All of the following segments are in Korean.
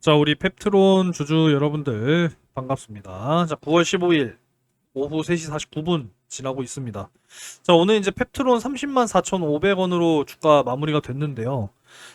자, 우리 펩트론 주주 여러분들 반갑습니다. 자, 9월 15일 오후 3시 49분 지나고 있습니다. 자, 오늘 이제 펩트론 30만 4,500원으로 주가 마무리가 됐는데요.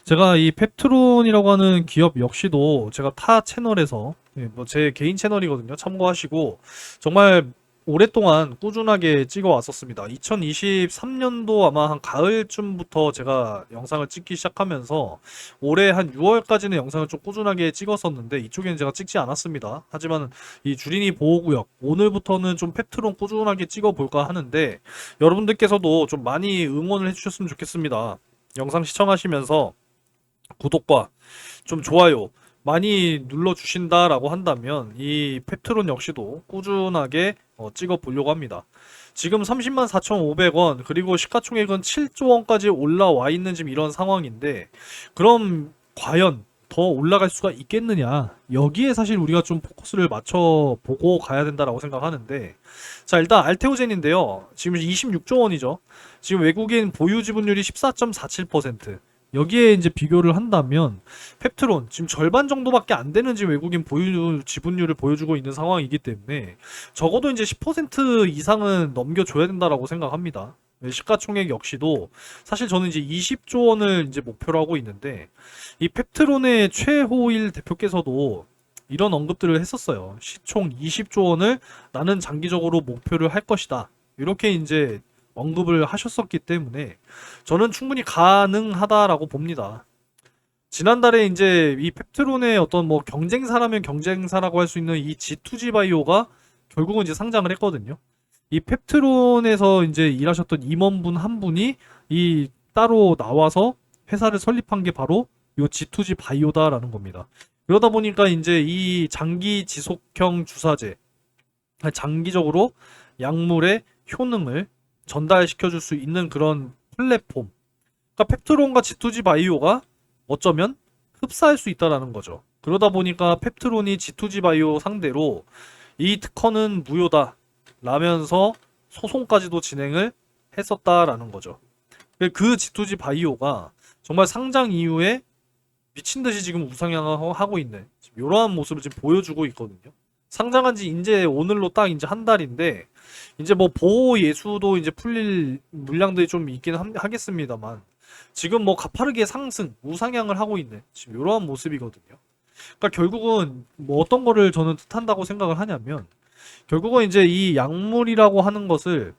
제가 이 펩트론이라고 하는 기업 역시도 제가 타 채널에서 뭐 제 개인 채널이거든요. 참고하시고 정말 오랫동안 꾸준하게 찍어 왔었습니다. 2023년도 아마 한 가을쯤부터 제가 영상을 찍기 시작하면서 올해 한 6월까지는 영상을 좀 꾸준하게 찍었었는데 이쪽에는 제가 찍지 않았습니다. 하지만 이 주린이 보호구역 오늘부터는 좀 펩트론 꾸준하게 찍어 볼까 하는데 여러분들께서도 좀 많이 응원을 해주셨으면 좋겠습니다. 영상 시청하시면서 구독과 좀 좋아요 많이 눌러주신다라고 한다면 이 펩트론 역시도 꾸준하게 어, 찍어보려고 합니다. 지금 30만 4,500원 그리고 시가총액은 7조 원까지 올라와 있는 지금 이런 상황인데 그럼 과연 더 올라갈 수가 있겠느냐? 여기에 사실 우리가 좀 포커스를 맞춰 보고 가야 된다라고 생각하는데 자 일단 알테오젠인데요. 지금 26조 원이죠. 지금 외국인 보유 지분율이 14.47% 여기에 이제 비교를 한다면 펩트론 지금 절반 정도밖에 안 되는 지금 외국인 보유 지분율을 보여주고 있는 상황이기 때문에 적어도 이제 10% 이상은 넘겨줘야 된다라고 생각합니다. 네, 시가총액 역시도 사실 저는 이제 20조 원을 이제 목표로 하고 있는데 이 펩트론의 최호일 대표께서도 이런 언급들을 했었어요. 시총 20조 원을 나는 장기적으로 목표를 할 것이다. 이렇게 이제 언급을 하셨었기 때문에 저는 충분히 가능하다라고 봅니다. 지난달에 이제 이 펩트론의 어떤 뭐 경쟁사라면 경쟁사라고 할 수 있는 이 G2G 바이오가 결국은 이제 상장을 했거든요. 이 펩트론에서 이제 일하셨던 임원분 한 분이 이 따로 나와서 회사를 설립한 게 바로 요 G2G 바이오다라는 겁니다. 그러다 보니까 이제 이 장기 지속형 주사제, 장기적으로 약물의 효능을 전달시켜 줄 수 있는 그런 플랫폼. 그러니까 펩트론과 G2G 바이오가 어쩌면 흡사할 수 있다라는 거죠. 그러다 보니까 펩트론이 G2G 바이오 상대로 이 특허는 무효다. 라면서 소송까지도 진행을 했었다라는 거죠. 그 G2G 바이오가 정말 상장 이후에 미친 듯이 지금 우상향을 하고 있는 이러한 모습을 지금 보여주고 있거든요. 상장한 지 이제 오늘로 딱 이제 한 달인데 이제 뭐 보호 예수도 이제 풀릴 물량들이 좀 있긴 함- 하겠습니다만 지금 뭐 가파르게 상승 우상향을 하고 있는 지금 이러한 모습이거든요. 그러니까 결국은 뭐 어떤 거를 저는 뜻한다고 생각을 하냐면 결국은 이제 이 약물이라고 하는 것을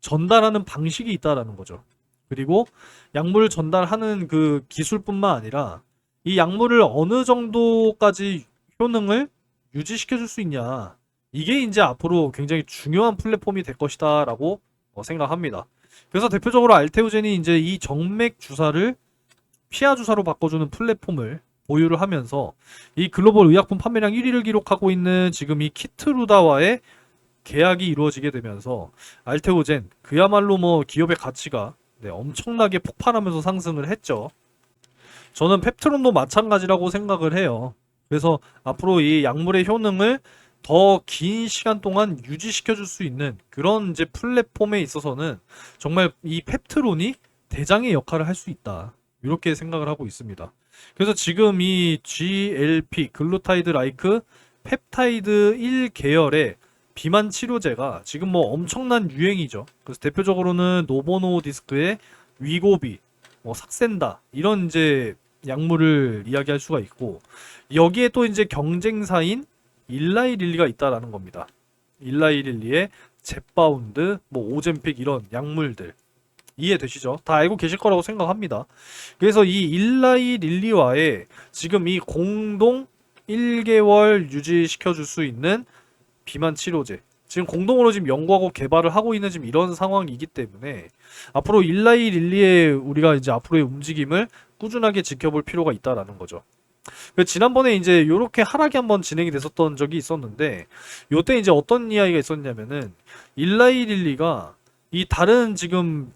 전달하는 방식이 있다라는 거죠. 그리고 약물을 전달하는 그 기술뿐만 아니라 이 약물을 어느 정도까지 효능을 유지시켜 줄 수 있냐. 이게 이제 앞으로 굉장히 중요한 플랫폼이 될 것이다 라고 어, 생각합니다. 그래서 대표적으로 알테오젠이 이제 이 정맥 주사를 피하 주사로 바꿔주는 플랫폼을 보유를 하면서 이 글로벌 의약품 판매량 1위를 기록하고 있는 지금 이 키트루다와의 계약이 이루어지게 되면서 알테오젠 그야말로 뭐 기업의 가치가 네, 엄청나게 폭발하면서 상승을 했죠. 저는 펩트론도 마찬가지라고 생각을 해요. 그래서 앞으로 이 약물의 효능을 더 긴 시간 동안 유지시켜 줄 수 있는 그런 이제 플랫폼에 있어서는 정말 이 펩트론이 대장의 역할을 할 수 있다. 이렇게 생각을 하고 있습니다. 그래서 지금 이 GLP 글루타이드 라이크 펩타이드 1 계열의 비만 치료제가 지금 뭐 엄청난 유행이죠. 그래서 대표적으로는 노보노 디스크의 위고비, 뭐 삭센다 이런 이제 약물을 이야기할 수가 있고 여기에 또 이제 경쟁사인 일라이 릴리가 있다라는 겁니다. 일라이 릴리의 젯바운드, 뭐 오젠픽 이런 약물들 이해되시죠? 다 알고 계실 거라고 생각합니다. 그래서 이 일라이 릴리와의 지금 이 공동 1개월 유지시켜 줄 수 있는 비만 치료제 지금 공동으로 지금 연구하고 개발을 하고 있는 지금 이런 상황이기 때문에 앞으로 일라이 릴리의 우리가 이제 앞으로의 움직임을 꾸준하게 지켜볼 필요가 있다라는 거죠. 그 지난번에 이제 요렇게 하락이 한번 진행이 됐었던 적이 있었는데 요때 이제 어떤 이야기가 있었냐면은 일라이 릴리가 이 다른 지금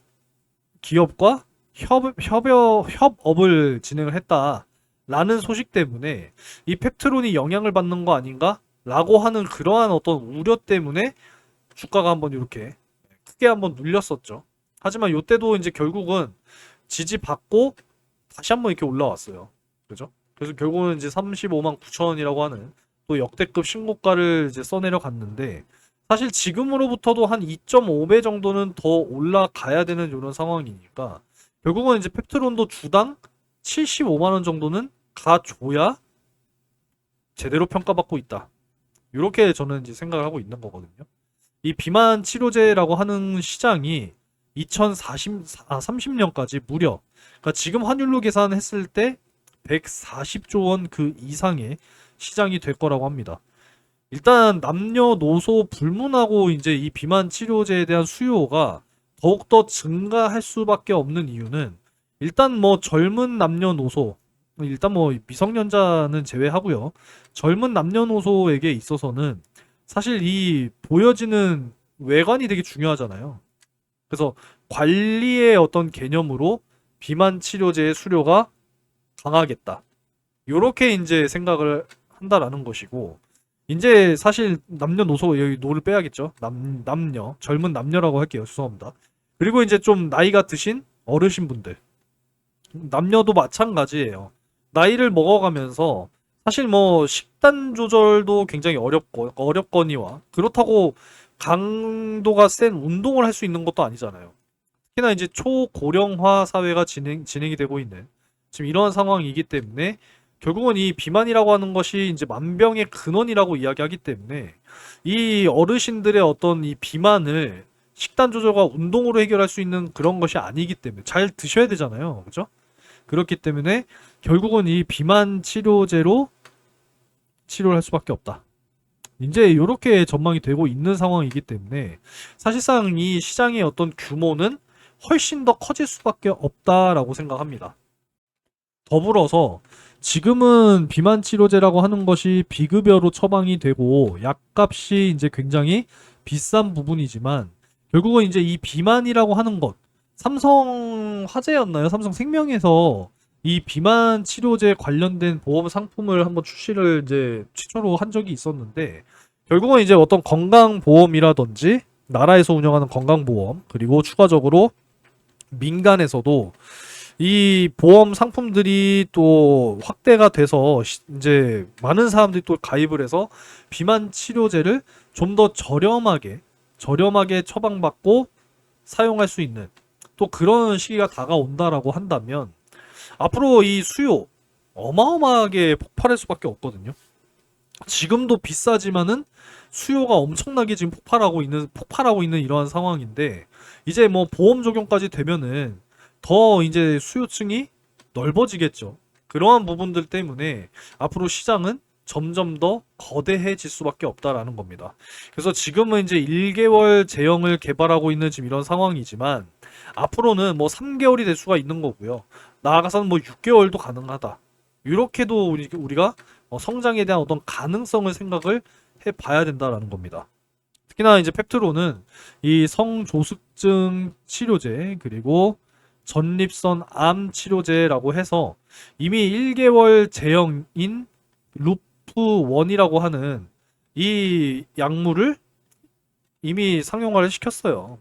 기업과 협, 협여, 협업을 진행을 했다라는 소식 때문에 이 펩트론이 영향을 받는 거 아닌가? 라고 하는 그러한 어떤 우려 때문에 주가가 한번 이렇게 크게 한번 눌렸었죠. 하지만 요때도 이제 결국은 지지받고 다시 한번 이렇게 올라왔어요. 그죠? 그래서 결국은 이제 35만 9천 원이라고 하는 또 역대급 신고가를 이제 써내려 갔는데 사실 지금으로부터도 한 2.5배 정도는 더 올라가야 되는 이런 상황이니까 결국은 이제 펩트론도 주당 75만 원 정도는 가줘야 제대로 평가받고 있다. 이렇게 저는 이제 생각을 하고 있는 거거든요. 이 비만 치료제라고 하는 시장이 2040, 아, 30년까지 무려, 그러니까 지금 환율로 계산했을 때 140조 원 그 이상의 시장이 될 거라고 합니다. 일단 남녀노소 불문하고 이제 이 비만 치료제에 대한 수요가 더욱더 증가할 수밖에 없는 이유는 일단 뭐 젊은 남녀노소 일단 뭐 미성년자는 제외하고요. 젊은 남녀노소에게 있어서는 사실 이 보여지는 외관이 되게 중요하잖아요. 그래서 관리의 어떤 개념으로 비만 치료제의 수요가 강하겠다. 요렇게 이제 생각을 한다라는 것이고 이제 사실 남녀노소 여기 노를 빼야겠죠. 남 남녀 젊은 남녀라고 할게요. 죄송합니다. 그리고 이제 좀 나이가 드신 어르신 분들 남녀도 마찬가지예요. 나이를 먹어가면서 사실 뭐 식단 조절도 굉장히 어렵고 어렵거니와 그렇다고 강도가 센 운동을 할 수 있는 것도 아니잖아요. 특히나 이제 초고령화 사회가 진행 진행이 되고 있는 지금 이러한 상황이기 때문에 결국은 이 비만이라고 하는 것이 이제 만병의 근원이라고 이야기하기 때문에 이 어르신들의 어떤 이 비만을 식단 조절과 운동으로 해결할 수 있는 그런 것이 아니기 때문에 잘 드셔야 되잖아요. 그죠? 그렇기 때문에 결국은 이 비만 치료제로 치료를 할 수밖에 없다. 이제 이렇게 전망이 되고 있는 상황이기 때문에 사실상 이 시장의 어떤 규모는 훨씬 더 커질 수밖에 없다라고 생각합니다. 더불어서 지금은 비만 치료제라고 하는 것이 비급여로 처방이 되고 약값이 이제 굉장히 비싼 부분이지만 결국은 이제 이 비만이라고 하는 것 삼성 화재였나요? 삼성 생명에서 이 비만 치료제 관련된 보험 상품을 한번 출시를 이제 최초로 한 적이 있었는데 결국은 이제 어떤 건강보험이라든지 나라에서 운영하는 건강보험 그리고 추가적으로 민간에서도 이 보험 상품들이 또 확대가 돼서 시- 이제 많은 사람들이 또 가입을 해서 비만 치료제를 좀 더 저렴하게 저렴하게 처방받고 사용할 수 있는 또 그런 시기가 다가온다라고 한다면 앞으로 이 수요 어마어마하게 폭발할 수밖에 없거든요. 지금도 비싸지만은 수요가 엄청나게 지금 폭발하고 있는 폭발하고 있는 이러한 상황인데 이제 뭐 보험 적용까지 되면은 더 이제 수요층이 넓어지겠죠. 그러한 부분들 때문에 앞으로 시장은 점점 더 거대해질 수밖에 없다라는 겁니다. 그래서 지금은 이제 1개월 제형을 개발하고 있는 지금 이런 상황이지만 앞으로는 뭐 3개월이 될 수가 있는 거고요. 나아가서는 뭐 6개월도 가능하다. 이렇게도 우리- 우리가 어, 성장에 대한 어떤 가능성을 생각을 해봐야 된다라는 겁니다. 특히나 이제 펩트로는 이 성조숙증 치료제 그리고 전립선 암 치료제라고 해서 이미 1개월 제형인 루프1이라고 하는 이 약물을 이미 상용화를 시켰어요.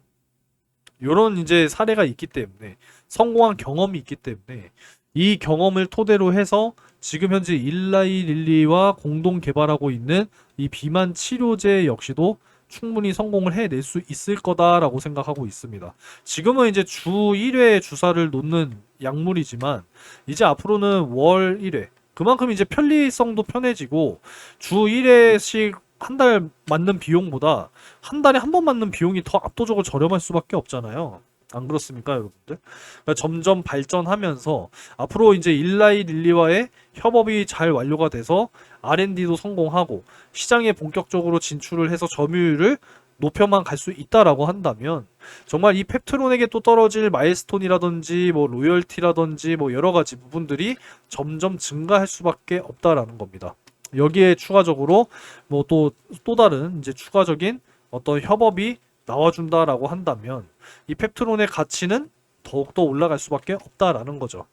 요런 이제 사례가 있기 때문에 성공한 경험이 있기 때문에 이 경험을 토대로 해서 지금 현재 일라이 릴리와 공동 개발하고 있는 이 비만 치료제 역시도 충분히 성공을 해낼 수 있을 거다라고 생각하고 있습니다. 지금은 이제 주 1회 주사를 놓는 약물이지만 이제 앞으로는 월 1회 그만큼 이제 편리성도 편해지고 주 1회씩 한 달 맞는 비용보다 한 달에 한 번 맞는 비용이 더 압도적으로 저렴할 수밖에 없잖아요. 안 그렇습니까, 여러분들? 그러니까 점점 발전하면서 앞으로 이제 일라이 릴리와의 협업이 잘 완료가 돼서 R&D도 성공하고 시장에 본격적으로 진출을 해서 점유율을 높여만 갈 수 있다라고 한다면 정말 이 펩트론에게 또 떨어질 마일스톤이라든지 뭐 로열티라든지 뭐 여러 가지 부분들이 점점 증가할 수밖에 없다라는 겁니다. 여기에 추가적으로 뭐또또 다른 이제 추가적인 어떤 협업이 나와준다라고 한다면 이 펩트론의 가치는 더욱더 올라갈 수밖에 없다라는 거죠.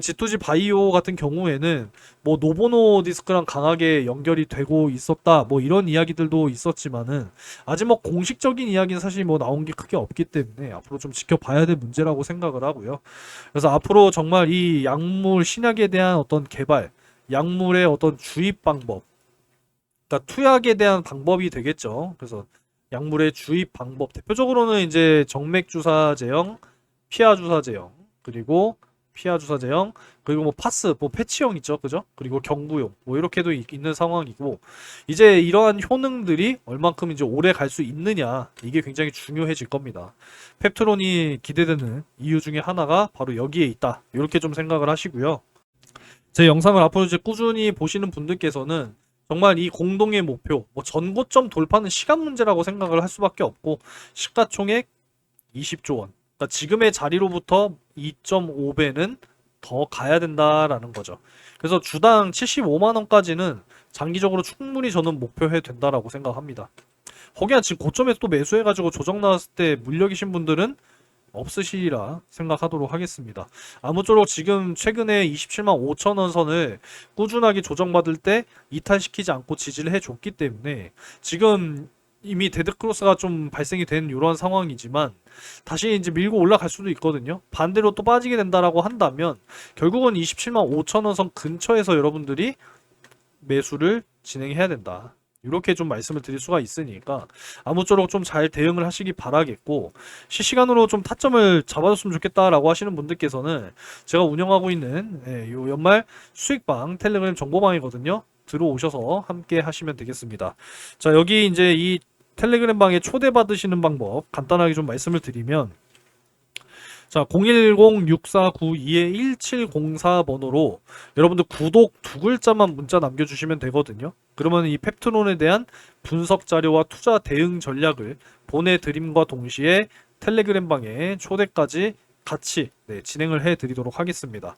G2G 바이오 같은 경우에는 뭐 노보노 디스크랑 강하게 연결이 되고 있었다 뭐 이런 이야기들도 있었지만은 아직 뭐 공식적인 이야기는 사실 뭐 나온 게 크게 없기 때문에 앞으로 좀 지켜봐야 될 문제라고 생각을 하고요. 그래서 앞으로 정말 이 약물 신약에 대한 어떤 개발, 약물의 어떤 주입 방법, 그러니까 투약에 대한 방법이 되겠죠. 그래서 약물의 주입 방법 대표적으로는 이제 정맥 주사 제형, 피하 주사 제형, 그리고 피하 주사 제형, 그리고 뭐 파스, 뭐 패치형 있죠, 그죠? 그리고 경구용, 뭐 이렇게도 있- 있는 상황이고 이제 이러한 효능들이 얼만큼 이제 오래 갈 수 있느냐 이게 굉장히 중요해질 겁니다. 펩트론이 기대되는 이유 중에 하나가 바로 여기에 있다. 이렇게 좀 생각을 하시고요. 제 영상을 앞으로 이제 꾸준히 보시는 분들께서는 정말 이 공동의 목표, 뭐 전고점 돌파는 시간 문제라고 생각을 할 수밖에 없고 시가총액 20조 원. 그러니까 지금의 자리로부터 2.5배는 더 가야 된다라는 거죠. 그래서 주당 75만 원까지는 장기적으로 충분히 저는 목표해 된다라고 생각합니다. 거기야 지금 고점에서 또 매수해가지고 조정 나왔을 때 물려 계신 분들은 없으시리라 생각하도록 하겠습니다. 아무쪼록 지금 최근에 27만 5천 원 선을 꾸준하게 조정받을 때 이탈시키지 않고 지지를 해줬기 때문에 지금 이미 데드크로스가 좀 발생이 된 이런 상황이지만 다시 이제 밀고 올라갈 수도 있거든요. 반대로 또 빠지게 된다라고 한다면 결국은 27만 5천 원 선 근처에서 여러분들이 매수를 진행해야 된다. 이렇게 좀 말씀을 드릴 수가 있으니까 아무쪼록 좀 잘 대응을 하시기 바라겠고 실시간으로 좀 타점을 잡아줬으면 좋겠다라고 하시는 분들께서는 제가 운영하고 있는 예, 요 연말 수익방 텔레그램 정보방이거든요. 들어오셔서 함께 하시면 되겠습니다. 자 여기 이제 이 텔레그램 방에 초대 받으시는 방법 간단하게 좀 말씀을 드리면 자 010-6492-1704번호로 여러분들 구독 두 글자만 문자 남겨주시면 되거든요. 그러면 이 펩트론에 대한 분석 자료와 투자 대응 전략을 보내드림과 동시에 텔레그램 방에 초대까지 같이 네, 진행을 해드리도록 하겠습니다.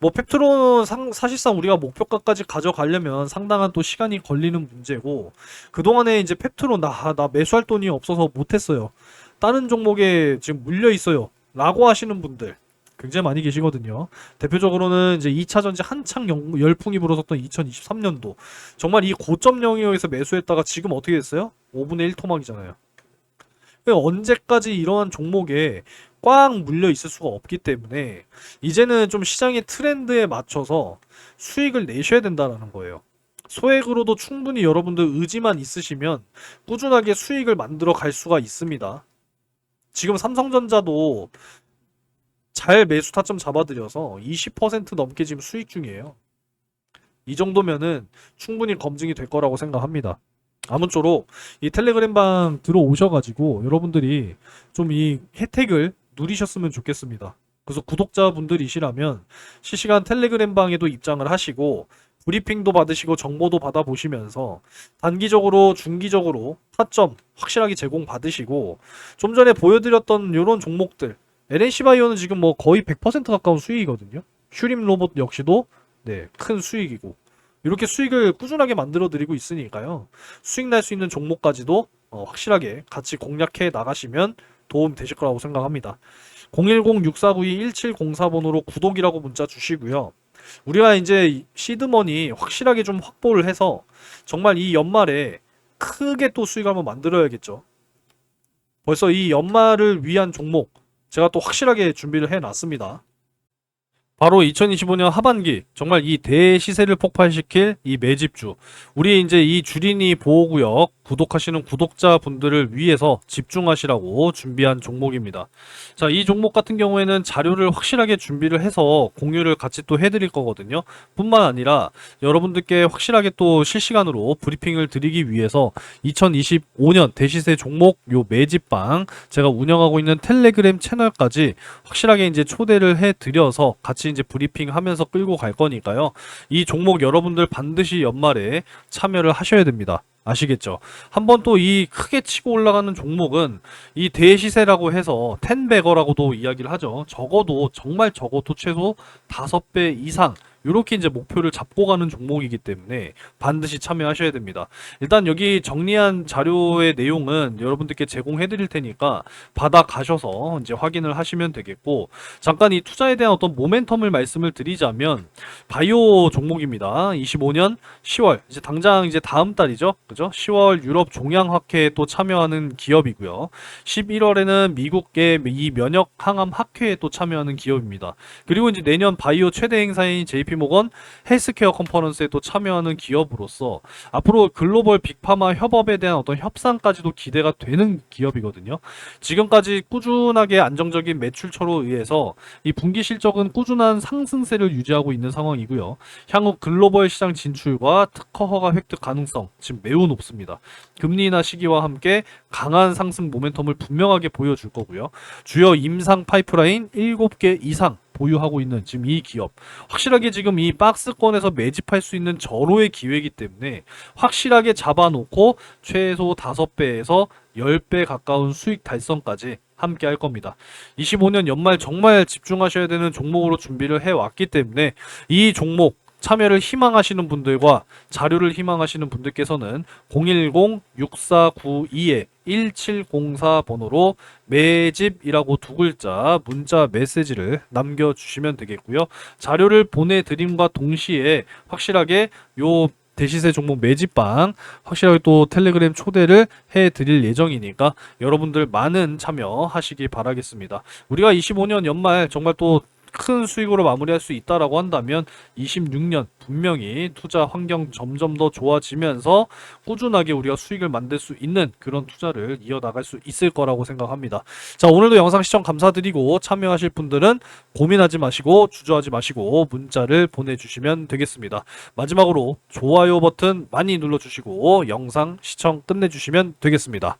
뭐 펩트론은 상- 사실상 우리가 목표가까지 가져가려면 상당한 또 시간이 걸리는 문제고 그동안에 이제 펩트론 나, 나 매수할 돈이 없어서 못했어요. 다른 종목에 지금 물려 있어요. 라고 하시는 분들 굉장히 많이 계시거든요. 대표적으로는 이제 2차 전지 한창 영- 열풍이 불어섰던 2023년도 정말 이 고점 영역에서 매수했다가 지금 어떻게 됐어요? 5분의 1 토막이잖아요. 언제까지 이러한 종목에 꽉 물려 있을 수가 없기 때문에 이제는 좀 시장의 트렌드에 맞춰서 수익을 내셔야 된다라는 거예요. 소액으로도 충분히 여러분들 의지만 있으시면 꾸준하게 수익을 만들어 갈 수가 있습니다. 지금 삼성전자도 잘 매수 타점 잡아드려서 20% 넘게 지금 수익 중이에요. 이 정도면은 충분히 검증이 될 거라고 생각합니다. 아무쪼록 이 텔레그램방 들어오셔가지고 여러분들이 좀 이 혜택을 누리셨으면 좋겠습니다. 그래서 구독자분들이시라면 실시간 텔레그램방에도 입장을 하시고 브리핑도 받으시고 정보도 받아보시면서 단기적으로 중기적으로 타점 확실하게 제공 받으시고 좀 전에 보여드렸던 이런 종목들 LNC 바이오는 지금 뭐 거의 100% 가까운 수익이거든요. 슈림 로봇 역시도 네, 큰 수익이고 이렇게 수익을 꾸준하게 만들어 드리고 있으니까요. 수익 날 수 있는 종목까지도 어, 확실하게 같이 공략해 나가시면 도움 되실 거라고 생각합니다. 010-6492-1704번호로 구독이라고 문자 주시고요. 우리가 이제 시드머니 확실하게 좀 확보를 해서 정말 이 연말에 크게 또 수익을 한번 만들어야겠죠. 벌써 이 연말을 위한 종목 제가 또 확실하게 준비를 해 놨습니다. 바로 2025년 하반기 정말 이 대시세를 폭발시킬 이 매집주 우리 이제 이 주린이 보호구역 구독하시는 구독자분들을 위해서 집중하시라고 준비한 종목입니다. 자, 이 종목 같은 경우에는 자료를 확실하게 준비를 해서 공유를 같이 또 해드릴 거거든요. 뿐만 아니라 여러분들께 확실하게 또 실시간으로 브리핑을 드리기 위해서 2025년 대시세 종목 요 매집방 제가 운영하고 있는 텔레그램 채널까지 확실하게 이제 초대를 해드려서 같이 이제 브리핑 하면서 끌고 갈 거니까요. 이 종목 여러분들 반드시 연말에 참여를 하셔야 됩니다. 아시겠죠? 한번 또 이 크게 치고 올라가는 종목은 이 대시세라고 해서 텐베거라고도 이야기를 하죠. 적어도 정말 적어도 최소 5배 이상 이렇게 이제 목표를 잡고 가는 종목이기 때문에 반드시 참여하셔야 됩니다. 일단 여기 정리한 자료의 내용은 여러분들께 제공해 드릴 테니까 받아 가셔서 이제 확인을 하시면 되겠고 잠깐 이 투자에 대한 어떤 모멘텀을 말씀을 드리자면 바이오 종목입니다. 25년 10월 이제 당장 이제 다음 달이죠. 그죠? 10월 유럽 종양학회에 또 참여하는 기업이고요. 11월에는 미국의 이 면역 항암 학회에 또 참여하는 기업입니다. 그리고 이제 내년 바이오 최대 행사인 JP 모건 헬스케어 컨퍼런스에 또 참여하는 기업으로서 앞으로 글로벌 빅파마 협업에 대한 어떤 협상까지도 기대가 되는 기업이거든요. 지금까지 꾸준하게 안정적인 매출처로 의해서 이 분기 실적은 꾸준한 상승세를 유지하고 있는 상황이고요. 향후 글로벌 시장 진출과 특허 허가 획득 가능성 지금 매우 높습니다. 금리 인하 시기와 함께 강한 상승 모멘텀을 분명하게 보여줄 거고요. 주요 임상 파이프라인 7개 이상 보유하고 있는 지금 이 기업 확실하게 지금 이 박스권에서 매집할 수 있는 절호의 기회이기 때문에 확실하게 잡아놓고 최소 5배에서 10배 가까운 수익 달성까지 함께 할 겁니다. 25년 연말 정말 집중하셔야 되는 종목으로 준비를 해왔기 때문에 이 종목 참여를 희망하시는 분들과 자료를 희망하시는 분들께서는 010-6492-1704 번호로 매집이라고 두 글자 문자 메시지를 남겨주시면 되겠고요. 자료를 보내드림과 동시에 확실하게 요 대시세 종목 매집방 확실하게 또 텔레그램 초대를 해드릴 예정이니까 여러분들 많은 참여하시기 바라겠습니다. 우리가 25년 연말 정말 또 큰 수익으로 마무리할 수 있다라고 한다면 26년 분명히 투자 환경 점점 더 좋아지면서 꾸준하게 우리가 수익을 만들 수 있는 그런 투자를 이어나갈 수 있을 거라고 생각합니다. 자, 오늘도 영상 시청 감사드리고 참여하실 분들은 고민하지 마시고 주저하지 마시고 문자를 보내주시면 되겠습니다. 마지막으로 좋아요 버튼 많이 눌러주시고 영상 시청 끝내주시면 되겠습니다.